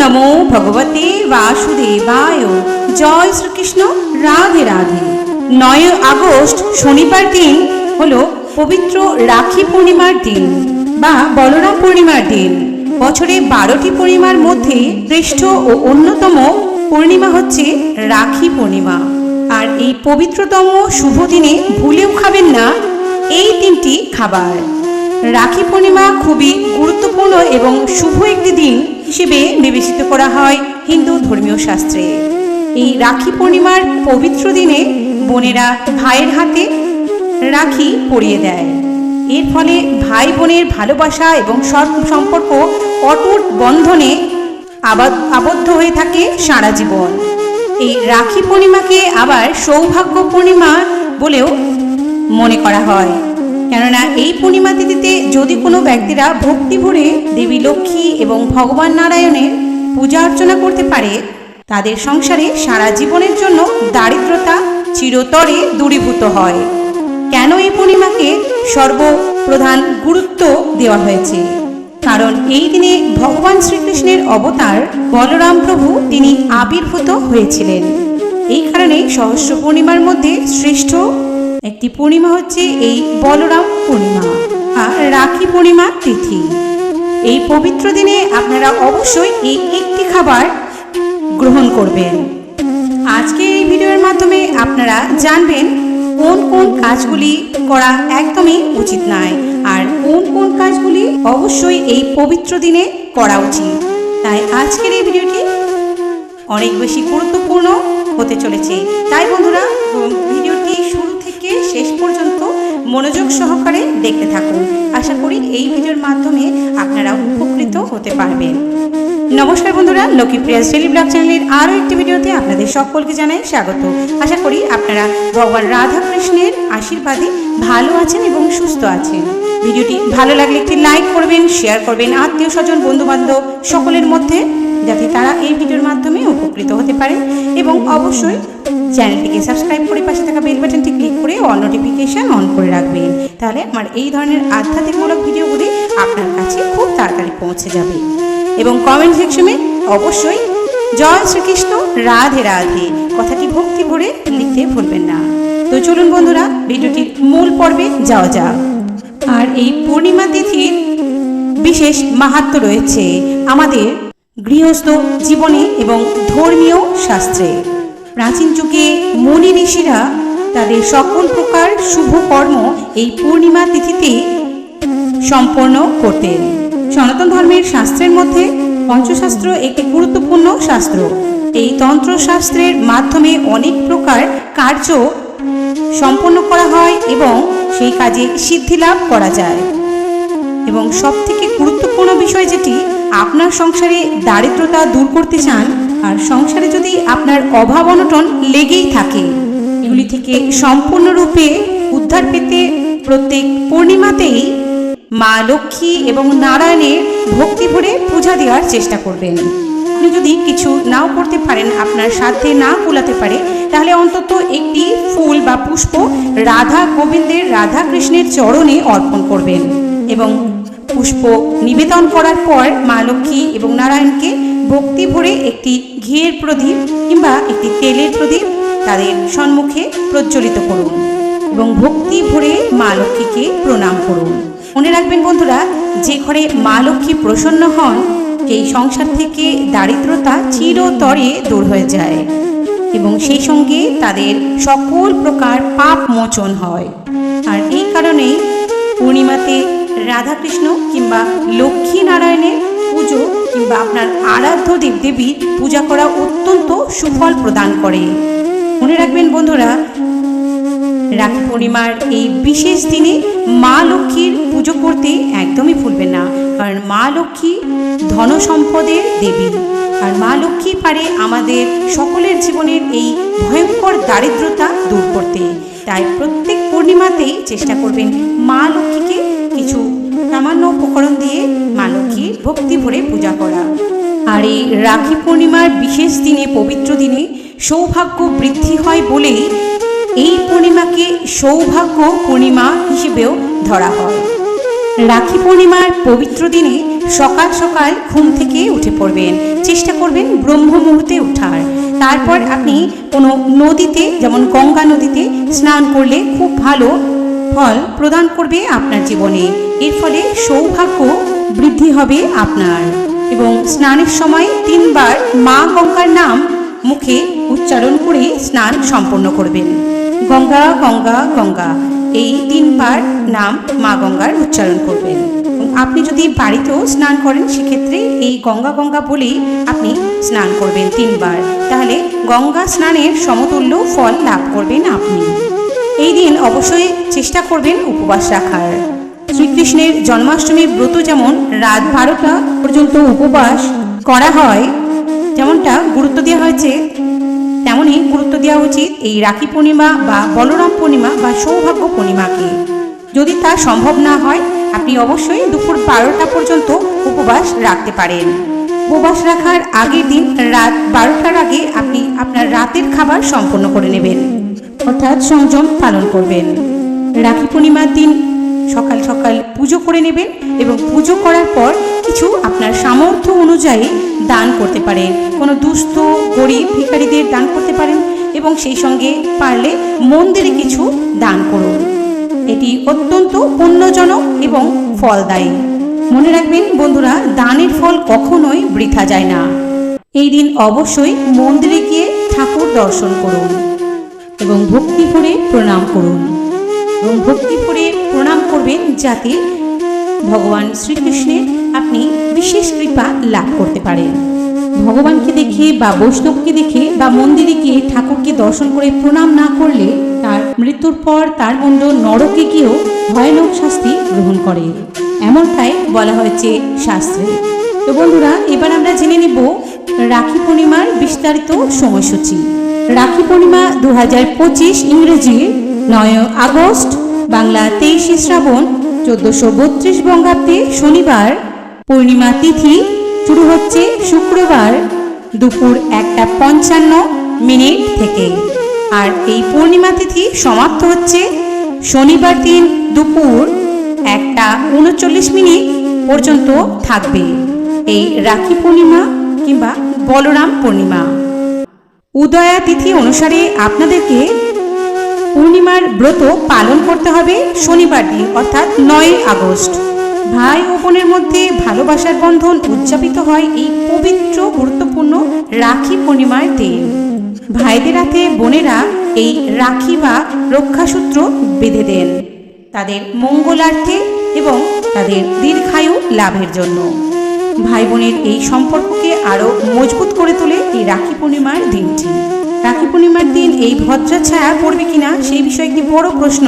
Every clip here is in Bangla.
নমো ভগবতে বাসুদেবায় জয় শ্রীকৃষ্ণ রাধে রাধে নয় আগস্ট শনিবার দিন হলো পবিত্র রাখি পূর্ণিমার দিন বা বলরাম পূর্ণিমার দিন। বছরে বারোটি পূর্ণিমার মধ্যে শ্রেষ্ঠ ও অন্যতম পূর্ণিমা হচ্ছে রাখি পূর্ণিমা। আর এই পবিত্রতম শুভ দিনে ভুলেও খাবেন না এই তিনটি খাবার। রাখি পূর্ণিমা খুবই গুরুত্বপূর্ণ এবং শুভ একটি দিন হিসেবে বিবেচিত করা হয় হিন্দু ধর্মীয় শাস্ত্রে। এই রাখি পূর্ণিমার পবিত্র দিনে বোনেরা ভাইয়ের হাতে রাখি পরিয়ে দেয়। এর ফলে ভাই বোনের ভালোবাসা এবং সম্পর্ক অটুট বন্ধনে আবাদ- আবদ্ধ হয়ে থাকে সারা জীবন। এই রাখি পূর্ণিমাকে আবার সৌভাগ্য পূর্ণিমা বলেও মনে করা হয়। কেননা এই পূর্ণিমা তিথিতে যদি কোনো ব্যক্তিরা ভক্তি ভরে দেবী লক্ষ্মী এবং ভগবান নারায়ণের পূজা অর্চনা করতে পারে, তাদের সংসারে সারা জীবনের জন্য দারিদ্রতা চিরতরে দূরীভূত হয়। কেন এই পূর্ণিমাকে সর্বপ্রধান গুরুত্ব দেওয়া হয়েছে? কারণ এই দিনে ভগবান শ্রীকৃষ্ণের অবতার বলরাম প্রভু তিনি আবির্ভূত হয়েছিলেন। এই কারণে সহস্র পূর্ণিমার মধ্যে শ্রেষ্ঠ একটি পূর্ণিমা হচ্ছে এই বলরাম পূর্ণিমা আর রাখি পূর্ণিমা তিথি। এই পবিত্র দিনে আপনারা অবশ্যই এই একটি খাবার গ্রহণ করবেন। আজকে এই ভিডিওর মাধ্যমে আপনারা জানবেন কোন কোন কাজগুলি করা একদমই উচিত নয় আর কোন কোন কাজগুলি অবশ্যই এই পবিত্র দিনে করা উচিত। তাই আজকের এই ভিডিওটি অনেক বেশি গুরুত্বপূর্ণ হতে চলেছে। তাই বন্ধুরা থেকে শেষ পর্যন্ত মনোযোগ সহকারে দেখতে থাকুন। আশা করি এই ভিডিওর মাধ্যমে আপনারা উপকৃত হতে পারবেন। নমস্কার বন্ধুরা লক্ষ্মী প্রিয়াস ডেলি ব্লগ চ্যানেলের আরও একটি ভিডিওতে আপনাদের সকলকে জানাই স্বাগত। আশা করি আপনারা ভগবান রাধাকৃষ্ণের আশীর্বাদে ভালো আছেন এবং সুস্থ আছেন। ভিডিওটি ভালো লাগলে একটি লাইক করবেন, শেয়ার করবেন, আত্মীয় স্বজন, বন্ধুবান্ধব সকলের মধ্যে, যাতে তারা এই ভিডিওর মাধ্যমে উপকৃত হতে পারে। এবং অবশ্যই চ্যানেলটিকে সাবস্ক্রাইব করে পাশে থাকা বেল বাটনটি ক্লিক করে অল নোটিফিকেশন অন করে রাখবেন। তাহলে আমার এই ধরনের আধ্যাত্মিকমূলক ভিডিওগুলি আপনার কাছে খুব তাড়াতাড়ি পৌঁছে যাবে। এবং কমেন্ট সেকশনে অবশ্যই জয় শ্রীকৃষ্ণ, রাধে রাধে। কথাটি ভক্তি ভরে লিখতে ভুলবেন না। তো চলুন বন্ধুরা, ভিডিওটির মূল পর্বে যাওয়া যাক। আর এই পূর্ণিমা তিথির বিশেষ মাহাত্ম রয়েছে আমাদের গৃহস্থ জীবনে এবং ধর্মীয় শাস্ত্রে। প্রাচীন যুগে মুনি ঋষিরা তাদের সকল প্রকার শুভ কর্ম এই পূর্ণিমা তিথিতে সম্পন্ন করতেন। সনাতন ধর্মের শাস্ত্রের মধ্যে পঞ্চশাস্ত্র একটি গুরুত্বপূর্ণ শাস্ত্র। এই তন্ত্রশাস্ত্রের মাধ্যমে অনেক প্রকার কার্য সম্পন্ন করা হয় এবং সেই কাজে সিদ্ধি লাভ করা যায়। এবং সব থেকে গুরুত্বপূর্ণ বিষয় যেটি, আপনার সংসারে দারিদ্রতা দূর করতে চান, আর সংসারে যদি আপনার অভাব অনটন লেগেই থাকে, এগুলি থেকে সম্পূর্ণরূপে উদ্ধার পেতে প্রত্যেক পূর্ণিমাতেই মা লক্ষ্মী এবং নারায়ণের ভক্তি ভরে পূজা দেওয়ার চেষ্টা করবেন। আপনি যদি কিছু নাও করতে পারেন, আপনার সাধ্যে না কুলাতে পারে, তাহলে অন্তত একটি ফুল বা পুষ্প রাধা গোবিন্দের রাধা কৃষ্ণের চরণে অর্পণ করবেন। এবং পুষ্প নিবেদন করার পর মা লক্ষ্মী এবং নারায়ণকে ভক্তি ভরে একটি ঘিয়ের প্রদীপ কিংবা একটি তেলের প্রদীপ তাদের সম্মুখে প্রজ্বলিত করুন এবং ভক্তি ভরে মা লক্ষ্মীকে প্রণাম করুন। মনে রাখবেন বন্ধুরা, যে ঘরে মা লক্ষ্মী প্রসন্ন হন সেই সংসার থেকে দারিদ্রতা চিরতরে দূর হয়ে যায় এবং সেই সঙ্গে তাদের সকল প্রকার পাপ মোচন হয়। আর এই কারণেই পূর্ণিমাতে রাধাকৃষ্ণ কিংবা লক্ষ্মী নারায়ণের পুজো কিংবা আপনার আরাধ্য দেবদেবীর পূজা করা অত্যন্ত সুফল প্রদান করে। মনে রাখবেন বন্ধুরা পূর্ণিমার এই বিশেষ দিনে মা লক্ষ্মীর পুজো করতে একদমই ভুলবেন না। কারণ মা লক্ষ্মী ধন সম্পদের দেবী। আর মা লক্ষ্মী পারে আমাদের সকলের জীবনের এই ভয়ঙ্কর দারিদ্রতা দূর করতে। তাই প্রত্যেক পূর্ণিমাতেই চেষ্টা করবেন মা লক্ষ্মীকে কিছু সামান্য উপকরণ দিয়ে মা লক্ষ্মীর ভক্তি ভরে পূজা করা। আর এই রাখি পূর্ণিমার বিশেষ দিনে, পবিত্র দিনে সৌভাগ্য বৃদ্ধি হয় বলেই এই পূর্ণিমাকে সৌভাগ্য পূর্ণিমা হিসেবেও ধরা হয়। রাখি পূর্ণিমার পবিত্র দিনে সকাল সকাল ঘুম থেকে উঠে পড়বেন। চেষ্টা করবেন ব্রহ্ম মুহূর্তে ওঠার তারপর আপনি কোনো নদীতে, যেমন গঙ্গা নদীতে, স্নান করলে খুব ভালো ফল প্রদান করবে আপনার জীবনে। এর ফলে সৌভাগ্য বৃদ্ধি হবে আপনার। এবং স্নানের সময় তিনবার মা গঙ্গার নাম মুখে উচ্চারণ করে স্নান সম্পন্ন করবেন। গঙ্গা গঙ্গা গঙ্গা। এই তিনবার নাম মা গঙ্গার উচ্চারণ করবেন। আপনি যদি বাড়িতেও স্নান করেন, সেক্ষেত্রে এই গঙ্গা গঙ্গা বলেই আপনি স্নান করবেন তিনবার তাহলে গঙ্গা স্নানের সমতুল্য ফল লাভ করবেন আপনি। এই দিন অবশ্যই চেষ্টা করবেন উপবাস রাখার। শ্রীকৃষ্ণের জন্মাষ্টমীর ব্রত যেমন রাত বারোটা পর্যন্ত উপবাস করা হয়, যেমনটা গুরুত্ব দেওয়া হয়েছে তেমনই গুরুত্ব দেওয়া উচিত এই রাখি পূর্ণিমা বা বলরাম পূর্ণিমা বা সৌভাগ্য পূর্ণিমাকে। যদি তা সম্ভব না হয়, আপনি অবশ্যই দুপুর বারোটা পর্যন্ত উপবাস রাখতে পারেন। উপবাস রাখার আগের দিন রাত বারোটার আগে আপনি আপনার রাতের খাবার সম্পন্ন করে নেবেন। অর্থাৎ সংযম পালন করবেন। রাখি পূর্ণিমার দিন সকাল সকাল পুজো করে নেবেন এবং পুজো করার পর কিছু আপনার সামর্থ্য অনুযায়ী দান করতে পারেন কোনো দুস্থ, গরিব ভিখারিদের দান করতে পারেন এবং সেই সঙ্গে পারলে মন্দিরে কিছু দান করুন। এটি অত্যন্ত পুণ্যজনক এবং ফলদায়ী। মনে রাখবেন বন্ধুরা, দানের ফল কখনোই বৃথা যায় না। এই দিন অবশ্যই মন্দিরে গিয়ে ঠাকুর দর্শন করুন এবং ভক্তি ভরে প্রণাম করুন। এবং ভক্তি ভরে প্রণাম করবেন যাতে ভগবান শ্রীকৃষ্ণের আপনি বিশেষ কৃপা লাভ করতে পারেন। ভগবানকে দেখে বা বৈষ্ণবকে দেখে বা মন্দিরে গিয়ে ঠাকুরকে দর্শন করে প্রণাম না করলে তার মৃত্যুর পর তার মন্ড নরকে গিয়েও ভয়ানক শাস্তি গ্রহণ করে। এমনটাই বলা হয়েছে শাস্ত্রে। তো বন্ধুরা, এবার আমরা জেনে নেব রাখি পূর্ণিমার বিস্তারিত সময়সূচি। রাখি পূর্ণিমা দু ইংরেজির নয় আগস্ট, বাংলা তেইশে শ্রাবণ, চোদ্দশো বত্রিশ বঙ্গাব্দে শনিবার। পূর্ণিমা তিথি শুরু হচ্ছে শুক্রবার দুপুর একটা পঞ্চান্ন মিনিট থেকে। আর এই পূর্ণিমা তিথি সমাপ্ত হচ্ছে শনিবার দিন দুপুর একটা উনচল্লিশ মিনিট পর্যন্ত থাকবে। এই রাখি পূর্ণিমা কিংবা বলরাম পূর্ণিমা। উদয়া তিথি অনুসারে আপনাদেরকে পূর্ণিমার ব্রত পালন করতে হবে শনিবার দিন, অর্থাৎ নয় আগস্ট। ভাই ও বোনের মধ্যে ভালোবাসার বন্ধন উদযাপিত হয় এই পবিত্র, গুরুত্বপূর্ণ রাখি পূর্ণিমার দিন। ভাইদের হাতে বোনেরা এই রাখি বা রক্ষাসূত্র বেঁধে দেন তাদের মঙ্গলার্থে এবং তাদের দীর্ঘায়ু লাভের জন্য। ভাই বোনের এই সম্পর্ককে আরও মজবুত করে তোলে এই রাখি পূর্ণিমার দিনটি। রাখি পূর্ণিমার দিন এই ভদ্রা ছায়া পড়বে কিনা সেই বিষয়ে একটি বড় প্রশ্ন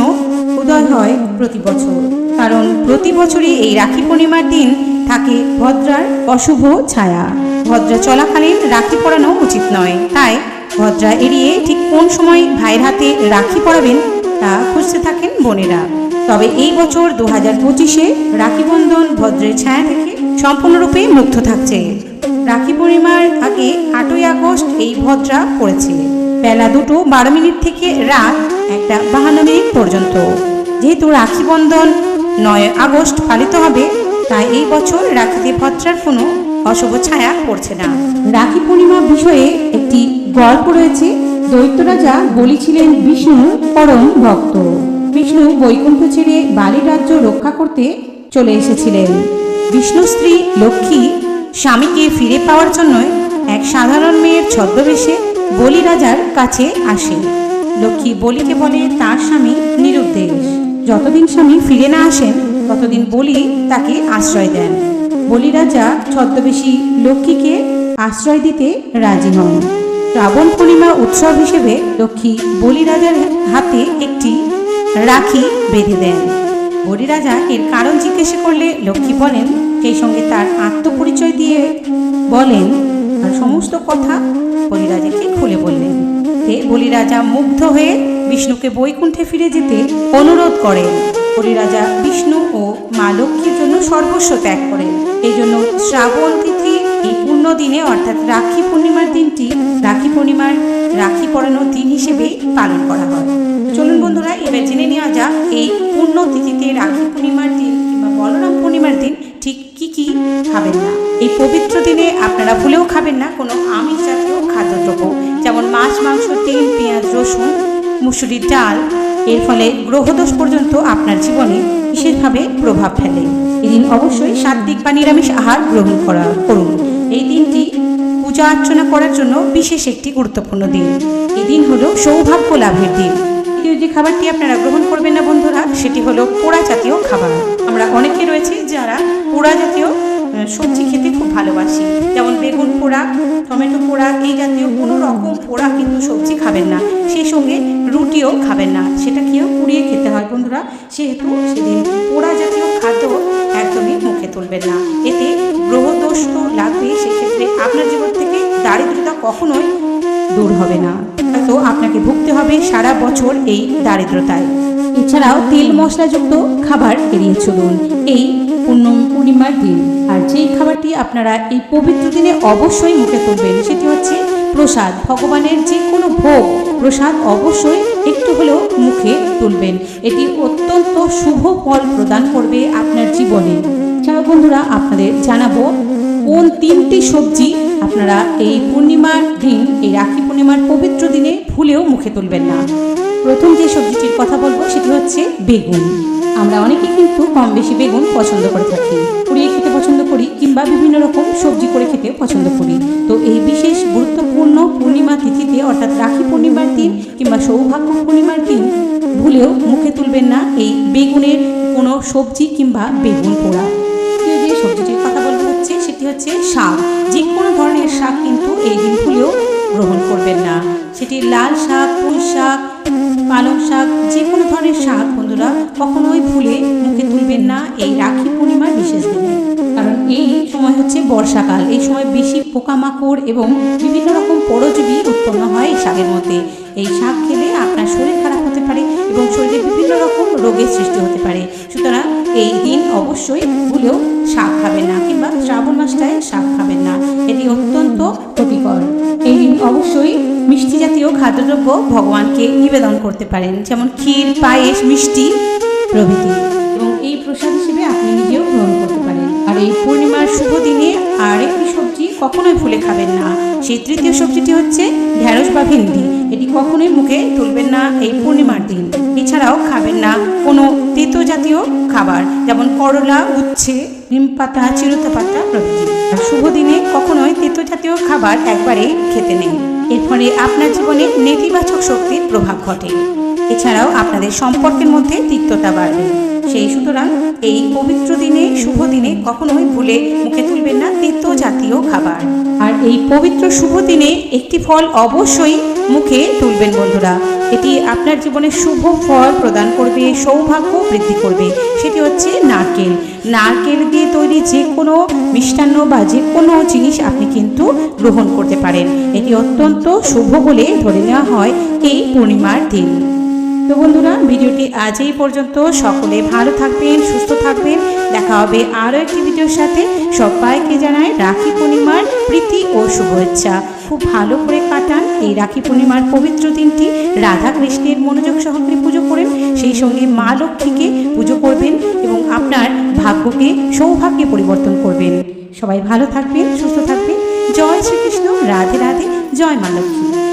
উদয় হয় প্রতি বছর। কারণ প্রতি বছরই এই রাখি পূর্ণিমার দিন থাকে ভদ্রার অশুভ ছায়া। ভদ্রা চলাকালীন রাখি পরানো উচিত নয়। তাই ভদ্রা এড়িয়ে ঠিক কোন সময় ভাইয়ের হাতে রাখি পরাবেন তা খুঁজতে থাকেন বোনেরা। তবে এই বছর দু হাজার পঁচিশে রাখি বন্ধন ভদ্রের ছায়া থেকে সম্পূর্ণরূপে মুক্ত থাকছে। রাখি পূর্ণিমার আগে আটই আগস্ট এই ভদ্রা পড়েছে বেলা দুটো বারো মিনিট থেকে রাত একটা বাহান্ন মিনিট পর্যন্ত। যেহেতু রাখি বন্ধন নয় আগস্ট পালিত হবে, তাই এই বছর রাখিতে ভদ্রার কোনো অশুভ ছায়া পড়ছে না। রাখি পূর্ণিমা বিষয়ে একটি গল্প রয়েছে। দৈত্যরাজা বলি ছিলেন বিষ্ণু পরম ভক্ত। বিষ্ণু বৈকুণ্ঠ ছেড়ে বালি রাজ্য রক্ষা করতে চলে এসেছিলেন। বিষ্ণু স্ত্রী লক্ষ্মী স্বামীকে ফিরে পাওয়ার জন্য এক সাধারণ মেয়ের ছদ্মবেশে বলি রাজার কাছে আসে। লক্ষ্মী বলিকে বলে, তার স্বামী নিরুদ্দেশ। যতদিন স্বামী ফিরে না আসেন, ততদিন বলি তাকে আশ্রয় দেন। বলি রাজা ছদ্মবেশী লক্ষ্মীকে আশ্রয় দিতে রাজি হন। শ্রাবণ পূর্ণিমা উৎসব হিসেবে লক্ষ্মী বলি রাজার হাতে একটি রাখি বেঁধে দেন। বলি এর কারণ জিজ্ঞেস করলে লক্ষ্মী বলেন, সেই সঙ্গে তার আত্মপরিচয় দিয়ে বলেন, আর সমস্ত কথা বলিরাজাকে খুলে বললেন। বলিরাজা, মুগ্ধ হয়ে বিষ্ণুকে বৈকুণ্ঠে ফিরে যেতে অনুরোধ করেন। বলিরাজা বিষ্ণু ও মা লক্ষ্মীর জন্য সর্বস্ব ত্যাগ করেন। এই জন্য শ্রাবণ পূর্ণ দিনে, অর্থাৎ রাখি পূর্ণিমার দিনটি রাখি পূর্ণিমার রাখি পরানোর দিন হিসেবে পালন করা হয়। চলুন বন্ধুরা, এবার জেনে নেওয়া যাক এই পূর্ণ তিথিতে রাখি পূর্ণিমার দিন কিংবা বলরাম পূর্ণিমার দিন ঠিক কি কি খাবেন না। এই পবিত্র দিনে আপনারা ভুলেও খাবেন না কোনো আমিষ জাতীয় খাদ্যদ্রব্য, যেমন মাছ, মাংস, তেল, পেঁয়াজ, রসুন, মুসুরির ডাল। এর ফলে গ্রহদোষ পর্যন্ত আপনার জীবনে বিশেষভাবে প্রভাব ফেলে। এদিন অবশ্যই সাত্বিক বা নিরামিষ আহার গ্রহণ করা করুন। এই দিনটি পূজা অর্চনা করার জন্য বিশেষ একটি গুরুত্বপূর্ণ দিন। এই দিন হলো সৌভাগ্য লাভের দিন। দ্বিতীয় যে খাবারটি আপনারা গ্রহণ করবেন না বন্ধুরা, সেটি হলো পোড়া জাতীয় খাবার। আমরা অনেকে রয়েছে যারা পোড়া জাতীয় সবজি খেতে খুব ভালোবাসি। যেমন বেগুন পোড়া, টমেটো পোড়া, এই জাতীয় কোনো রকম পোড়া কিন্তু সবজি খাবেন না। সেই সঙ্গে রুটিও খাবেন না। সেটা কেউ পুড়িয়ে খেতে হয় বন্ধুরা। সেহেতু সেদিন পোড়া জাতীয় খাদ্য একদমই মুখে তুলবেন না। এতে গ্রহদোষ তো লাগবে সেক্ষেত্রে আপনার জীবন থেকে দারিদ্রতা কখনোই দূর হবে না। তো আপনাকে ভুগতে হবে সারা বছর এই দারিদ্রতায়। এছাড়াও তেল মশলাযুক্ত খাবার এড়িয়ে চলুন। এই পূর্ণ পূর্ণিমার দিন আর যেই খাবারটি আপনারা এই পবিত্র দিনে অবশ্যই মুখে তুলবেন, সেটি হচ্ছে প্রসাদ। ভগবানের যে কোনো ভোগ, প্রসাদ অবশ্যই একটু হলেও মুখে তুলবেন। এটি অত্যন্ত শুভ ফল প্রদান করবে আপনার জীবনে। এছাড়াও বন্ধুরা, আপনাদের জানাব কোন তিনটি সবজি আপনারা এই পূর্ণিমার দিন, এই রাখি পূর্ণিমার পবিত্র দিনে ভুলেও মুখে তুলবেন না। প্রথম যে সবজিটির কথা বলব সেটি হচ্ছে বেগুন। আমরা অনেকে কিন্তু কম বেশি বেগুন পছন্দ করে থাকি। পুড়িয়ে খেতে পছন্দ করি কিংবা বিভিন্ন রকম সবজি করে খেতে পছন্দ করি। তো এই বিশেষ গুরুত্বপূর্ণ পূর্ণিমা তিথিতে, অর্থাৎ রাখি পূর্ণিমার দিন কিংবা সৌভাগ্য পূর্ণিমার দিন, ভুলেও মুখে তুলবেন না এই বেগুনের কোনো সবজি কিংবা বেগুন পোড়া। দ্বিতীয় যে সবজিটির সেটি হচ্ছে শাক। যে কোনো ধরনের শাক কিন্তু এই দিন ভুলেও গ্রহণ করবেন না। সেটি লাল শাক, পুঁই শাক, পালং শাক যে কোনো ধরনের শাক বন্ধুরা কখনোই ভুলে মুখে তুলবেন না এই রাখি পূর্ণিমার বিশেষ দিনে। কারণ এই সময় হচ্ছে বর্ষাকাল। এই সময় বেশি পোকামাকড় এবং বিভিন্ন রকম পরজীবী উৎপন্ন হয় এই শাকের মধ্যে। এই শাক খেলে আপনার শরীর খারাপ হতে পারে এবং শরীরে বিভিন্ন রকম রোগের সৃষ্টি হতে পারে। সুতরাং এই দিন অবশ্যই ভুলেও শাক খাবেন না কিংবা শ্রাবণ মাসটায় শাক খাবেন না। এটি অত্যন্ত ক্ষতিকর। এই দিন অবশ্যই মিষ্টি জাতীয় খাদ্যদ্রব্য ভগবানকে নিবেদন করতে পারেন, যেমন ক্ষীর, পায়েস, মিষ্টি প্রভৃতি। এবং এই প্রসাদ হিসেবে আপনি নিজেও গ্রহণ করতে পারেন। আর এই পূর্ণিমার শুভ দিনে আরেকটি সবজি কখনোই ভুলে খাবেন না। সেই তৃতীয় সবজিটি হচ্ছে ঢ্যাঁড়স বা ভিন্ডি। এটি কখনোই মুখে তুলবেন না এই পূর্ণিমার দিন। এছাড়াও না কোনো তেতো জাতীয় খাবার, যেমন করলা, উচ্ছে, নিম পাতা চিরুতা পাতা প্রভৃতি শুভ দিনে কখনোই তেতো জাতীয় খাবার একবারে খেতে নেই। এর ফলে আপনার জীবনে নেতিবাচক শক্তির প্রভাব ঘটে। এছাড়াও আপনাদের সম্পর্কের মধ্যে তিক্ততা বাড়বে। সেই সুতরাং এই পবিত্র দিনে, শুভ দিনে কখনোই ভুলে মুখে তুলবেন না তেতো জাতীয় খাবার। আর এই পবিত্র শুভ দিনে একটি ফল অবশ্যই মুখে তুলবেন বন্ধুরা। এটি আপনার জীবনে শুভ ফল প্রদান করবে, সৌভাগ্য বৃদ্ধি করবে। সেটি হচ্ছে নারকেল। নারকেল দিয়ে তৈরি যে কোনো মিষ্টান্ন বা যে কোনো জিনিস আপনি কিন্তু গ্রহণ করতে পারেন। এটি অত্যন্ত শুভ বলে ধরে নেওয়া হয় এই পূর্ণিমার দিন। তো বন্ধুরা, ভিডিওটি আজ এই পর্যন্ত। সকলে ভালো থাকবেন, সুস্থ থাকবেন। দেখা হবে আরও একটি ভিডিওর সাথে। সবাইকে জানায় রাখি পূর্ণিমার প্রীতি ও শুভেচ্ছা। খুব ভালো করে কাটান এই রাখি পূর্ণিমার পবিত্র দিনটি। রাধা কৃষ্ণের মনোযোগ সহকারে পুজো করেন। সেই সঙ্গে মা লক্ষ্মীকে পুজো করবেন এবং আপনার ভাগ্যকে সৌভাগ্যে পরিবর্তন করবেন। সবাই ভালো থাকবেন, সুস্থ থাকবেন। জয় শ্রীকৃষ্ণ, রাধে রাধে। জয় মা লক্ষ্মী।